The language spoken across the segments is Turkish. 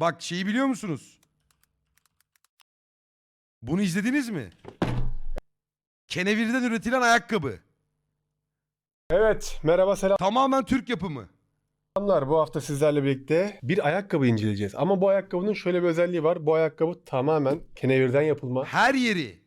Bak şeyi biliyor musunuz? Bunu izlediniz mi? Kenevir'den üretilen ayakkabı. Evet, merhaba Tamamen Türk yapımı. selamlar. Bu hafta sizlerle birlikte bir ayakkabı inceleyeceğiz. Ama bu ayakkabının şöyle bir özelliği var. Bu ayakkabı tamamen kenevirden yapılma Her yeri.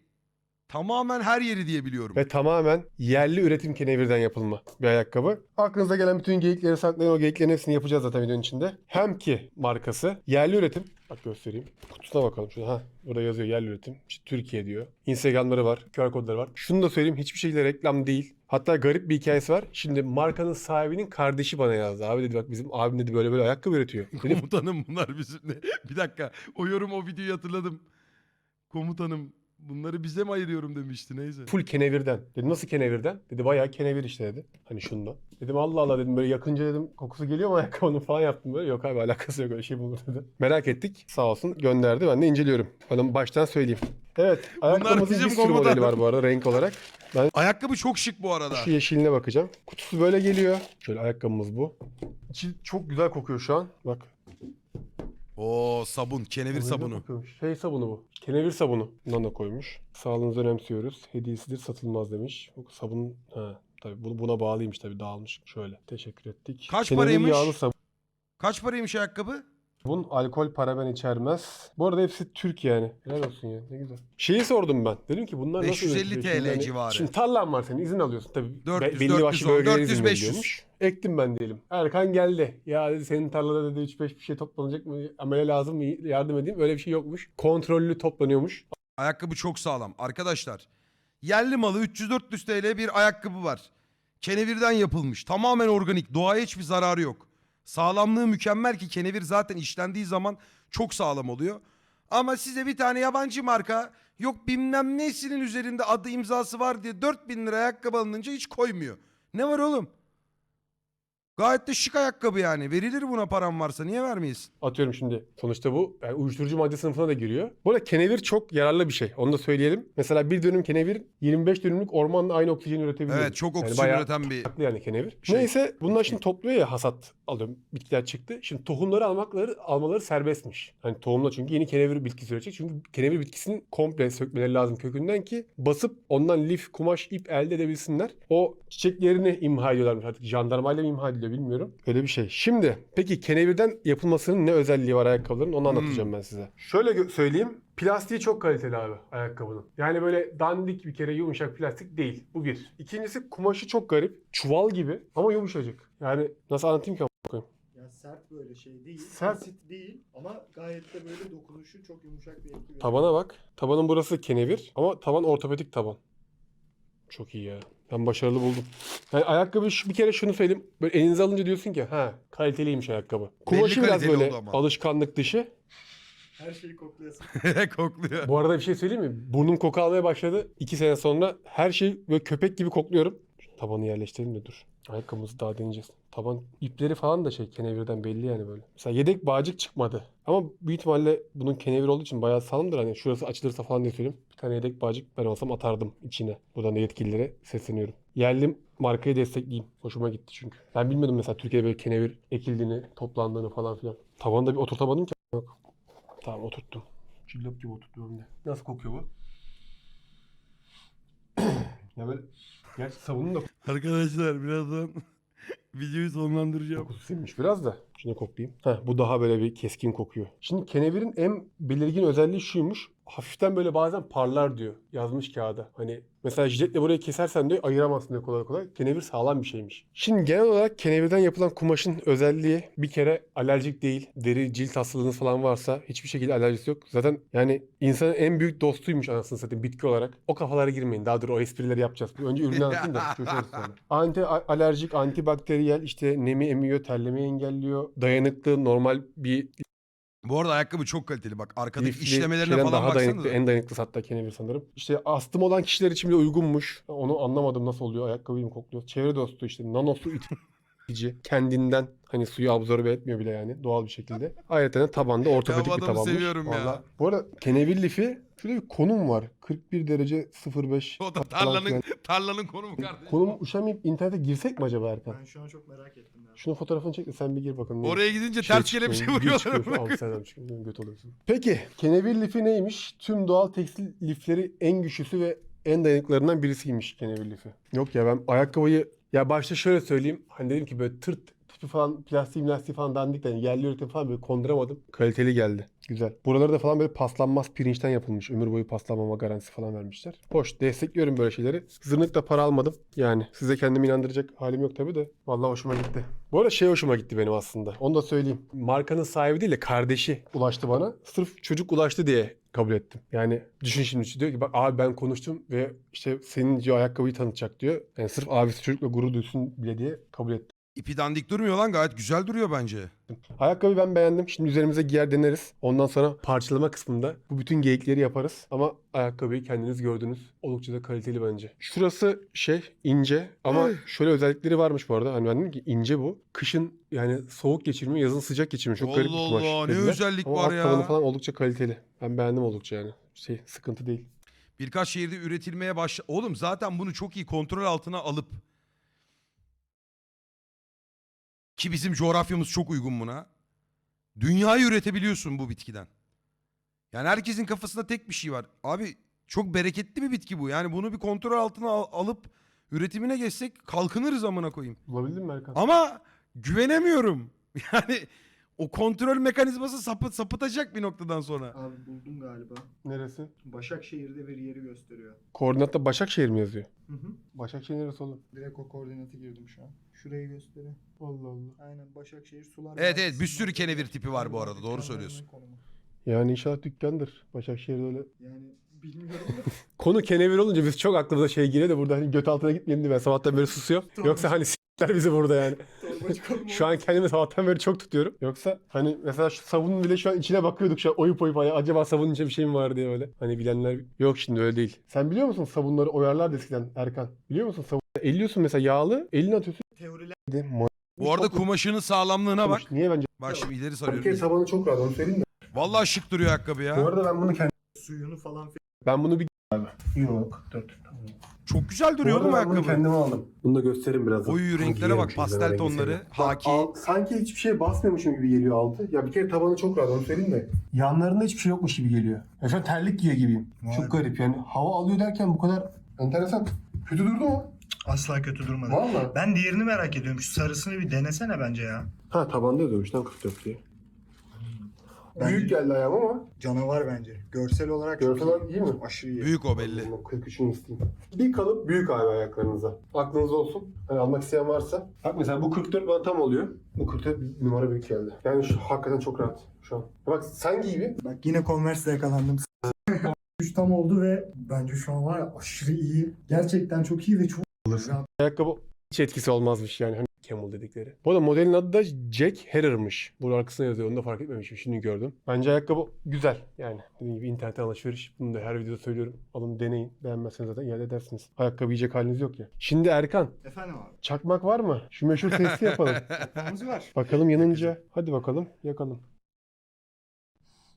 Tamamen her yeri diye biliyorum. ve tamamen yerli üretim kenevirden yapılma bir ayakkabı. Aklınıza gelen bütün geyikleri saklayın. O geyiklerin hepsini yapacağız zaten videonun içinde. Hem ki markası yerli üretim. Bak göstereyim. Kutusuna bakalım. Şurada, ha, burada yazıyor yerli üretim. İşte Türkiye diyor. Instagramları var. QR kodları var. Şunu da söyleyeyim. Hiçbir şekilde reklam değil. Hatta garip bir hikayesi var. Şimdi markanın sahibinin kardeşi bana yazdı. Abi dedi bak bizim abim dedi böyle böyle ayakkabı üretiyor. Dedim Komutanım bunlar bizimle. Bir dakika. O yorum o videoyu hatırladım. Komutanım bunları bize mi ayırıyorum demişti neyse. full kenevirden. Dedim nasıl kenevirden? Dedi bayağı kenevir işte dedi. Hani şundan. Dedim Allah Allah dedim böyle yakınca dedim kokusu geliyor mu ayakkabının falan yaptım böyle. Yok abi alakası yok öyle şey bulur dedi. Merak ettik. Sağ olsun gönderdi. Ben de inceliyorum. Bakalım baştan söyleyeyim. Evet. Ayakkabımızın bizim bir sürü komutan. modeli var bu arada renk olarak. Ayakkabı çok şık bu arada. Şu yeşiline bakacağım. Kutusu böyle geliyor. Şöyle ayakkabımız bu. İçi çok güzel kokuyor şu an. Bak. Oo sabun. Kenevir sabunu. Şey sabunu bu. Kenevir sabunu. Bundan da koymuş. Sağlığınızı önemsiyoruz. Hediyesidir satılmaz demiş. Bu sabun ha tabii bu- buna bağlıymış tabii dağılmış. Şöyle. Teşekkür ettik. Kaç Kenevir paraymış? yağlı Kaç paraymış ayakkabı? Sabun. Alkol paraben içermez. Bu arada hepsi Türk yani. Helal olsun ya. Ne güzel. Şeyi sordum ben. Dedim ki bunlar nasıl 550 üretiliyor? TL hani- civarı. Şimdi tarlan var senin izin alıyorsun tabii. 400, belli başlı 410, bölgelere 400, izin 500. veriliyormuş. Ektim ben diyelim. Erkan geldi. Ya dedi senin tarlada dedi 3-5 bir şey toplanacak mı? Amele lazım mı? Yardım edeyim. Öyle bir şey yokmuş. Kontrollü toplanıyormuş. Ayakkabı çok sağlam. Arkadaşlar yerli malı 300-400 TL bir ayakkabı var. Kenevirden yapılmış. Tamamen organik. Doğaya hiçbir zararı yok. Sağlamlığı mükemmel ki kenevir zaten işlendiği zaman çok sağlam oluyor. Ama size bir tane yabancı marka yok bilmem nesinin üzerinde adı imzası var diye 4000 lira ayakkabı alınınca hiç koymuyor. Ne var oğlum? Gayet de şık ayakkabı yani. Verilir buna param varsa niye vermeyiz? Atıyorum şimdi. Sonuçta bu yani uyuşturucu madde sınıfına da giriyor. Bu arada kenevir çok yararlı bir şey. Onu da söyleyelim. Mesela bir dönüm kenevir 25 dönümlük ormanla aynı oksijen üretebiliyor. Evet çok Yani oksijen bayağı üreten bir yani kenevir. Şey. Neyse bunlar şimdi topluyor ya hasat alıyorum. Bitkiler çıktı. Şimdi tohumları almakları almaları serbestmiş. Hani tohumla çünkü yeni kenevir bitkisi üretecek. Çünkü kenevir bitkisinin komple sökmeleri lazım kökünden ki basıp ondan lif, kumaş, ip elde edebilsinler. O çiçeklerini imha ediyorlarmış artık. Jandarmayla mı imha ediliyor bilmiyorum. Öyle bir şey. Şimdi peki kenevirden yapılmasının ne özelliği var ayakkabıların onu anlatacağım ben size. Şöyle söyleyeyim. Plastiği çok kaliteli abi ayakkabının. Yani böyle dandik bir kere yumuşak plastik değil. Bu bir. İkincisi kumaşı çok garip. Çuval gibi ama yumuşacık. Yani nasıl anlatayım ki? Ya sert böyle şey değil. Sert. Basit değil ama gayet de böyle dokunuşu çok yumuşak bir etki. Tabana bak. Tabanın burası kenevir ama taban ortopedik taban. Çok iyi ya. Ben başarılı buldum. Yani ayakkabı şu- bir kere şunu söyleyeyim. Böyle elinize alınca diyorsun ki ha kaliteliymiş ayakkabı. Kumaşı biraz böyle alışkanlık dışı. Her şeyi koklayasın. kokluyor. Bu arada bir şey söyleyeyim mi? Burnum koku almaya başladı. İki sene sonra her şey böyle köpek gibi kokluyorum. Şu tabanı yerleştirelim de dur. Ayakkabımızı daha deneyeceğiz. Taban ipleri falan da şey kenevirden belli yani böyle. Mesela yedek bağcık çıkmadı. Ama büyük ihtimalle bunun kenevir olduğu için bayağı sağlamdır. Hani şurası açılırsa falan diye söyleyeyim. Bir tane yedek bağcık ben olsam atardım içine. Buradan da yetkililere sesleniyorum. Yerli markayı destekleyeyim. Hoşuma gitti çünkü. Ben bilmiyordum mesela Türkiye'de böyle kenevir ekildiğini, toplandığını falan filan. Tavanı da bir oturtamadım ki. Yok. Tamam oturttum. Cillop gibi oturttum hem de. Nasıl kokuyor bu? ya böyle gerçi sabunun da Arkadaşlar birazdan videoyu sonlandıracağım. kokusu sinmiş biraz da. Şunu koklayayım. Heh, bu daha böyle bir keskin kokuyor. Şimdi kenevirin en belirgin özelliği şuymuş. Hafiften böyle bazen parlar diyor. Yazmış kağıda. Hani mesela jiletle burayı kesersen diyor ayıramazsın diyor kolay kolay. Kenevir sağlam bir şeymiş. Şimdi genel olarak kenevirden yapılan kumaşın özelliği bir kere alerjik değil. Deri, cilt hastalığınız falan varsa hiçbir şekilde alerjisi yok. Zaten yani insanın en büyük dostuymuş anasını satayım bitki olarak. O kafalara girmeyin. Daha dur o esprileri yapacağız. Önce ürünü anlatayım da. Anti alerjik, antibakteriyel işte nemi emiyor, terlemeyi engelliyor. Dayanıklı, normal bir Bu arada ayakkabı çok kaliteli bak. Arkadaki lifli işlemelerine şeyden falan daha dayanıklı, baksanıza. en dayanıklısı hatta kenevir sanırım. İşte astım olan kişiler için bile uygunmuş. Onu anlamadım nasıl oluyor. Ayakkabıyı mı kokluyor? Çevre dostu işte. Nanosu it- Kendinden hani suyu absorbe etmiyor bile yani doğal bir şekilde. Ayrıca tabanda ortopedik Ya bu bir tabanmış. seviyorum ya. Vallahi- Bu arada kenevir lifi şurada bir konum var. 41 derece 05. O da tarlanın tarlanın konumu kardeşim. Konum uşamayıp internete girsek mi acaba Erkan? Ben şu an çok merak ettim ya. Şunun fotoğrafını çek de sen bir gir bakalım. Oraya gidince Şey ters kelepçe video vuruyorlar. çıkıyor. Göt oluyorsun. Peki kenevir lifi neymiş? Tüm doğal tekstil lifleri en güçlüsü ve en dayanıklarından birisiymiş kenevir lifi. Yok ya ben ayakkabıyı ya başta şöyle söyleyeyim. Hani dedim ki böyle tırt tipi falan plastiği plastiği falan dandik de yani yerli üretim falan böyle konduramadım. Kaliteli geldi. Güzel. Buraları da falan böyle paslanmaz pirinçten yapılmış. Ömür boyu paslanmama garantisi falan vermişler. Hoş. Destekliyorum böyle şeyleri. Zırnıkla para almadım. Yani size kendimi inandıracak halim yok tabii de. Vallahi hoşuma gitti. Bu arada şey hoşuma gitti benim aslında. Onu da söyleyeyim. Markanın sahibi değil de kardeşi ulaştı bana. Sırf çocuk ulaştı diye kabul ettim. Yani düşün şimdi diyor ki bak abi ben konuştum ve işte senin diyor ayakkabıyı tanıtacak diyor. Yani sırf abisi çocukla gurur duysun bile diye kabul ettim. İpi dandik durmuyor lan gayet güzel duruyor bence. Ayakkabıyı ben beğendim. Şimdi üzerimize giyer deneriz. Ondan sonra parçalama kısmında bu bütün geyikleri yaparız. Ama ayakkabıyı kendiniz gördünüz. Oldukça da kaliteli bence. Şurası şey ince ama şöyle özellikleri varmış bu arada. Hani ben dedim ki ince bu. Kışın yani soğuk geçirmiyor, yazın sıcak geçirmiyor. Çok garip bir Allah kumaş. Allah, ne dediler. özellik ama var alt ya. tabanı falan oldukça kaliteli. Ben beğendim oldukça yani. Şey sıkıntı değil. Birkaç şehirde üretilmeye başla... Oğlum zaten bunu çok iyi kontrol altına alıp ki bizim coğrafyamız çok uygun buna. Dünyayı üretebiliyorsun bu bitkiden. Yani herkesin kafasında tek bir şey var. Abi çok bereketli bir bitki bu. Yani bunu bir kontrol altına al- alıp üretimine geçsek kalkınırız amına koyayım. Bulabildin mi Erkan? Ama güvenemiyorum. Yani o kontrol mekanizması sapı, sapıtacak bir noktadan sonra. Abi buldum galiba. Neresi? Başakşehir'de bir yeri gösteriyor. Koordinatta Başakşehir mi yazıyor? Hı hı. Başakşehir neresi oğlum? Direkt o koordinatı girdim şu an. Şurayı gösteriyor. Allah Allah. Aynen Başakşehir sular. Evet, evet, bir sürü kenevir tipi var bu arada, doğru söylüyorsun. konumu. Yani inşallah dükkandır. Başakşehir'de öyle Yani bilmiyorum da. Konu kenevir olunca biz çok aklımıza şey geliyor da burada hani göt altına gitmeyelim diye ben sabahtan beri susuyorum. Tamam. Yoksa hani s**ler bizi burada yani. Şu an kendimi sabahtan beri çok tutuyorum. Yoksa hani mesela şu sabunun bile şu an içine bakıyorduk şu an oyup oyup hani acaba sabunun içinde bir şey mi var diye öyle. Hani bilenler yok şimdi öyle değil. Sen biliyor musun sabunları oyarlardı eskiden Erkan? Biliyor musun sabun? Elliyorsun mesela yağlı, elini atıyorsun. Teoriler Bu arada kumaşının sağlamlığına bak. Niye bence? Bak şimdi ileri Bir sarıyorum. kere tabanı çok rahat onu söyleyeyim de. Vallahi şık duruyor ayakkabı ya. Bu arada ben bunu kendim... suyunu falan. Ben bunu bir... Yok 44. Çok güzel duruyor oğlum ayakkabı. kendime aldım. Bunu da göstereyim birazdan. Oyu renklere bak, pastel tonları, haki. sanki hiçbir şeye basmıyormuşum gibi geliyor altı. Ya bir kere tabanı çok rahat onu söyleyeyim de. Yanlarında hiçbir şey yokmuş gibi geliyor. Ya şu an terlik giyiyor gibiyim. Vay çok be. garip yani. Hava alıyor derken bu kadar enteresan. Kötü durdu mu? Asla kötü durmadı. Valla. Ben diğerini merak ediyorum. Şu sarısını bir denesene bence ya. Ha tabanda yazıyormuş lan 44 diye. Bence Büyük geldi ayağım ama. Canavar bence. Görsel olarak çok Görsel olarak iyi mi? Aşırı iyi. Büyük o belli. 43'ünü isteyeyim. Bir kalıp büyük abi ayaklarınıza. Aklınızda olsun. Hani almak isteyen varsa. Bak mesela bu 44 bana tam oluyor. Bu 44 bir numara büyük geldi. Yani şu hakikaten çok rahat şu an. Bak sen giy bir. Bak yine Converse'de yakalandım. Üç tam oldu ve bence şu an var ya aşırı iyi. Gerçekten çok iyi ve çok Ya Ayakkabı hiç etkisi olmazmış yani. Hani Camel dedikleri. Bu arada modelin adı da Jack Herrer'mış. Bunun arkasına yazıyor. Onu da fark etmemişim. Şimdi gördüm. Bence ayakkabı güzel. Yani dediğim gibi internetten alışveriş. Bunu da her videoda söylüyorum. Alın deneyin. Beğenmezseniz zaten iade edersiniz. Ayakkabı yiyecek haliniz yok ya. Şimdi Erkan. Efendim abi. Çakmak var mı? Şu meşhur testi yapalım. Yapmamız var. Bakalım yanınca. Hadi bakalım yakalım.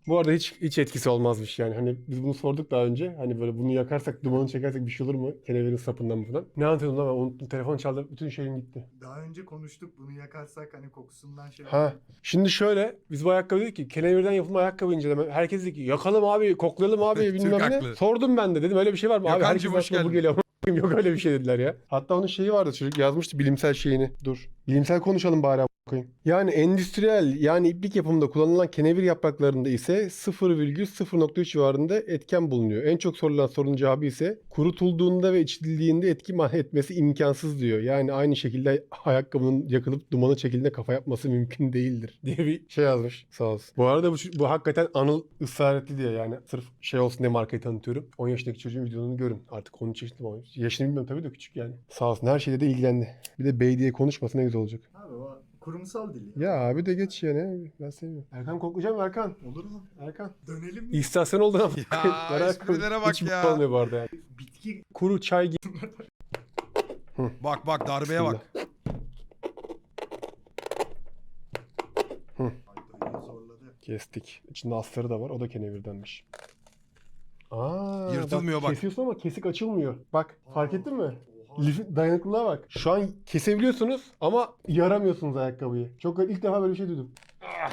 Bu arada hiç hiç etkisi olmazmış yani. Hani biz bunu sorduk daha önce. Hani böyle bunu yakarsak, dumanı çekersek bir şey olur mu? Kenevirin sapından mı falan. Ne anlatıyordum lan ben unuttum. Telefon çaldı. Bütün şeyim gitti. Daha önce konuştuk bunu yakarsak hani kokusundan şey Ha. Şimdi şöyle biz bu ayakkabı dedik ki kenevirden yapılma ayakkabı inceleme. Herkes dedi ki yakalım abi, koklayalım abi bilmem ne. haklı. Sordum ben de dedim öyle bir şey var mı? Abi Gökhan'cığım, herkes hoş aklına bu geldin. geliyor. Yok öyle bir şey dediler ya. Hatta onun şeyi vardı çocuk yazmıştı bilimsel şeyini. Dur. Bilimsel konuşalım bari koyayım. Yani endüstriyel yani iplik yapımında kullanılan kenevir yapraklarında ise 0,0.3 civarında etken bulunuyor. En çok sorulan sorunun cevabı ise kurutulduğunda ve içildiğinde etki etmesi imkansız diyor. Yani aynı şekilde ayakkabının yakılıp dumanı çekildiğinde kafa yapması mümkün değildir diye bir şey yazmış. Sağ olsun. Bu arada bu, bu hakikaten Anıl ısrar etti diye yani sırf şey olsun diye markayı tanıtıyorum. 10 yaşındaki çocuğun videonu görün. Artık 13 yaşında mı? Yaşını bilmiyorum tabii de küçük yani. Sağ olsun her şeyle de ilgilendi. Bir de bey diye konuşmasa ne güzel olacak. Abi o Kurumsal dili. Ya abi de geç yani. Ben sevmiyorum. Erkan koklayacağım Erkan. Olur mu? Erkan. Dönelim mi? İstasyon oldu ama. Ya esprilere bak Hiç ya. kalmıyor bu arada yani. Bitki Kuru çay gibi. Bak bak darbeye bak. Kestik. İçinde astarı da var. O da kenevirdenmiş. Aa, Yırtılmıyor bak. Kesiyorsun ama kesik açılmıyor. Bak fark ettin mi? Lifin dayanıklılığa bak. Şu an kesebiliyorsunuz ama yaramıyorsunuz ayakkabıyı. Çok garip. ilk defa böyle bir şey duydum. Ah.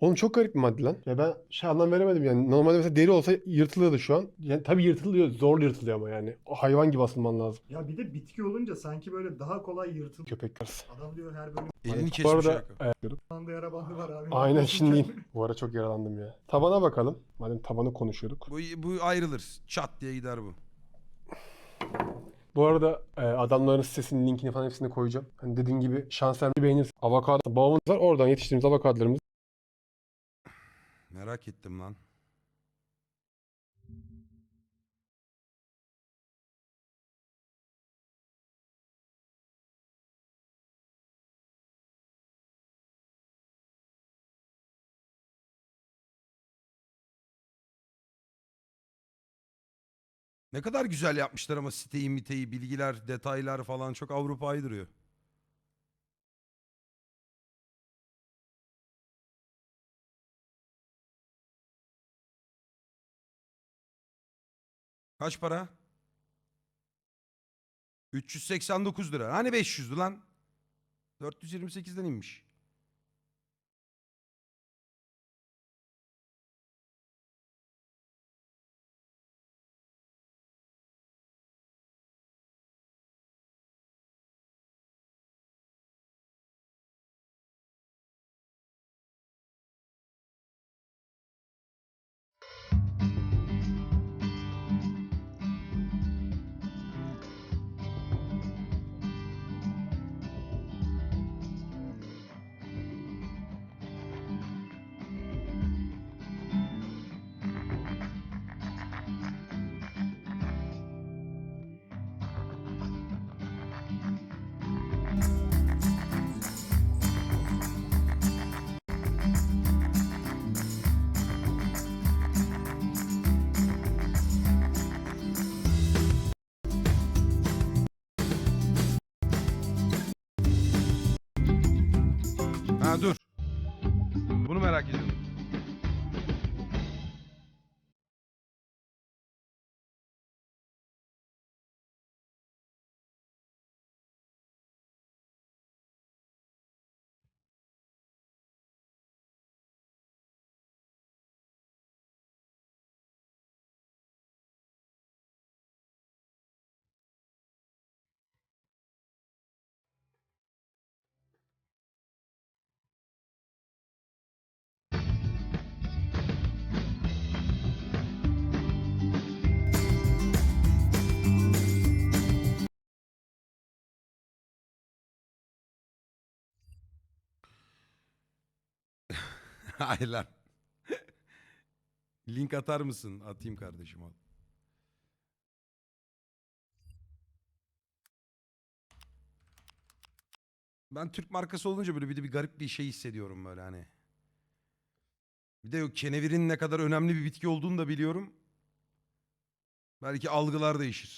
Oğlum çok garip bir madde lan. Ya ben şey anlam veremedim yani. Normalde mesela deri olsa yırtılıyordu şu an. Yani tabii yırtılıyor. Zor yırtılıyor ama yani. O hayvan gibi asılman lazım. Ya bir de bitki olunca sanki böyle daha kolay yırtılıyor. Köpekler. Adam diyor her bölüm Elini Bu kesmiş arada ayakkabı. e, bandı yara bandı var abi. aynen şimdi. Bu ara çok yaralandım ya. Tabana bakalım. Madem tabanı konuşuyorduk. Bu, bu ayrılır. Çat diye gider bu. Bu arada e, adamların sitesinin linkini falan hepsini koyacağım. Hani dediğin gibi şanslar beğenirsin. Avokado bağımız var. Oradan yetiştirdiğimiz avokadolarımız Merak ettim lan. Ne kadar güzel yapmışlar ama siteyi, miteyi, bilgiler, detaylar falan çok Avrupa'yı duruyor. Kaç para? 389 lira. Hani 500'dü lan? 428'den inmiş. Bunu Hayır. Link atar mısın? Atayım kardeşim al. Ben Türk markası olunca böyle bir de bir garip bir şey hissediyorum böyle hani. Bir de yok kenevirin ne kadar önemli bir bitki olduğunu da biliyorum. Belki algılar değişir.